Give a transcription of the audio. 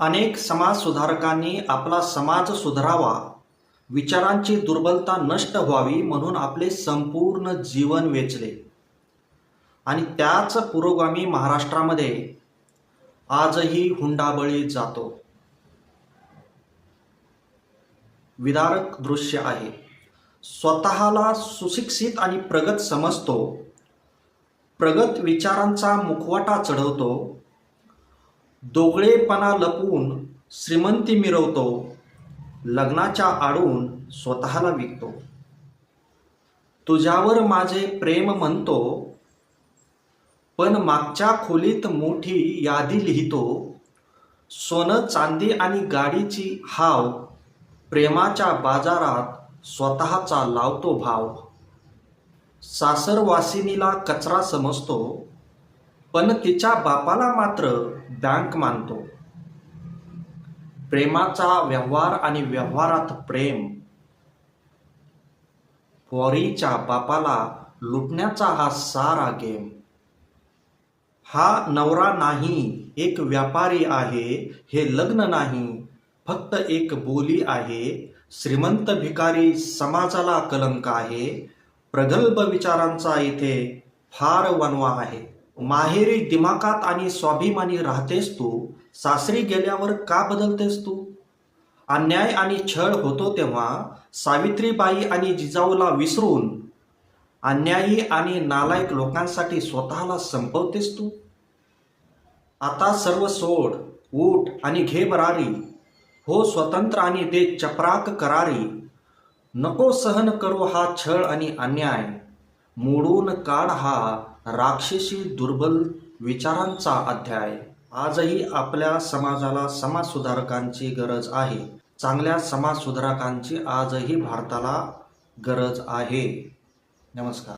अनेक समाजसुधारकांनी आपला समाज सुधारावा विचारांची दुर्बलता नष्ट व्हावी म्हणून आपले संपूर्ण जीवन वेचले. आणि त्याच पुरोगामी महाराष्ट्रामध्ये आजही हुंडाबळी जातो. विदारक दृश्य आहे. स्वतःला सुशिक्षित आणि प्रगत समजतो. प्रगत विचारांचा मुखवटा चढवतो. दोगळेपणा लपवून श्रीमंती मिरवतो लग्नाच्या आडून स्वतःला विकतो. तुझ्यावर माझे प्रेम म्हणतो पण मागच्या खोलीत मोठी यादी लिहितो. सोनं चांदी आणि गाडीची हाव प्रेमाच्या बाजारात स्वतःचा लावतो भाव. सासरवासिनीला कचरा समजतो पण तिच्या बापाला मात्र बँक मानतो. प्रेमाचा व्यवहार आणि व्यवहारात प्रेम. पोरीच्या बापाला लुटण्याचा हा सारा गेम. हा नवरा नाही एक व्यापारी आहे हे लग्न नाही फक्त एक बोली आहे श्रीमंत भिकारी समाजाला कलंक आहे प्रगल्भ विचारांचा इथे फार वनवा आहे. माहेरी दिमाकात आणि स्वाभिमानी राहतेस तू? सासरी गेल्यावर का बदलतेस तू? अन्याय आणि छळ होतो तेव्हा सावित्रीबाई आणि जिजाऊला विसरून अन्यायी आणि नालायक लोकांसाठी स्वतःला संपवतेस तू? आता सर्व सोड उठ आणि घे बरारी हो स्वतंत्र आणि दे चपराक करारी. नको सहन करू हा छळ आणि अन्याय. मोडून काढ हा राक्षसी दुर्बल विचारांचा अध्याय. आजही आपल्या समाजाला समाजसुधारकांची गरज आहे. चांगल्या समाजसुधारकांची आजही भारताला गरज आहे. नमस्कार.